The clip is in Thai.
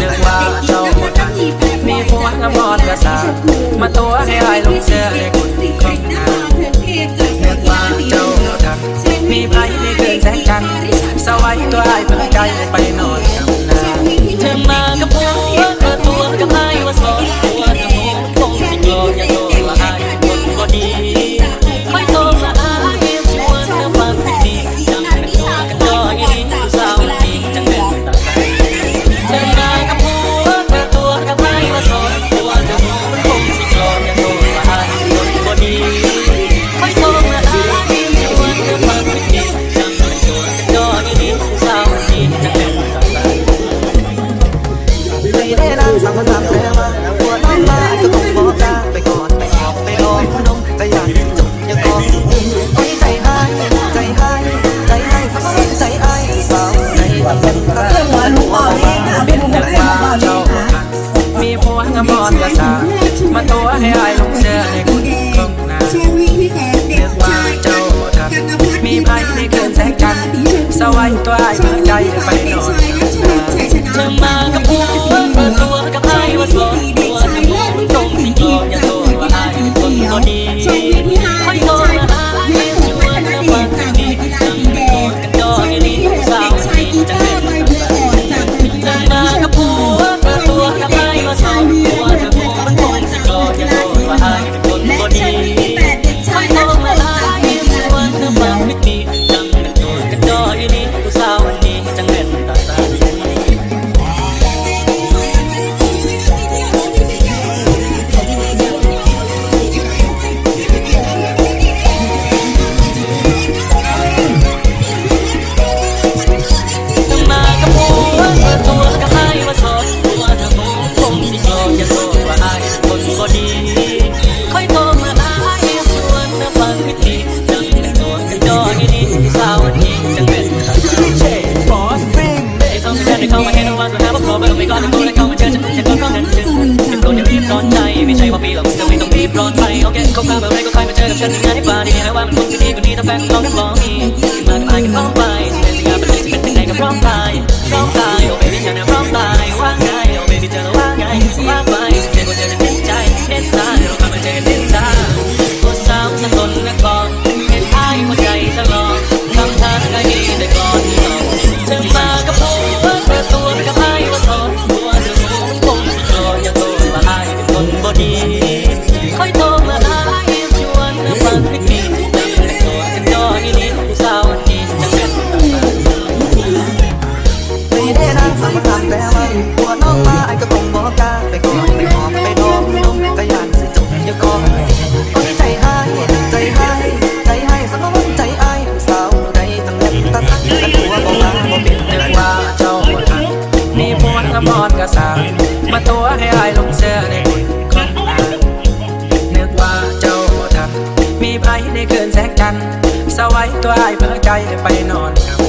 นึกว่าเจ้าหมดมีหัวน้ำบอดกระสามาตัวให้ลายลงเสื้อให้คุณคงหานึกว่าเจ้าหมดมีไพรไม่เกินแสงกันสวายตัวไอ้เพิ่งใจไปนอน samba. มาไม่อไรก็ค่อยมาเจอกับฉันงานให้ปาดีแม้ว่ามันคงจะดีกว่านี้ถ้าแฟนของเรานั้นรอ ไผในคืนแสงจันทร์สวายตัวไอ้เพื่อใจไปนอนกับ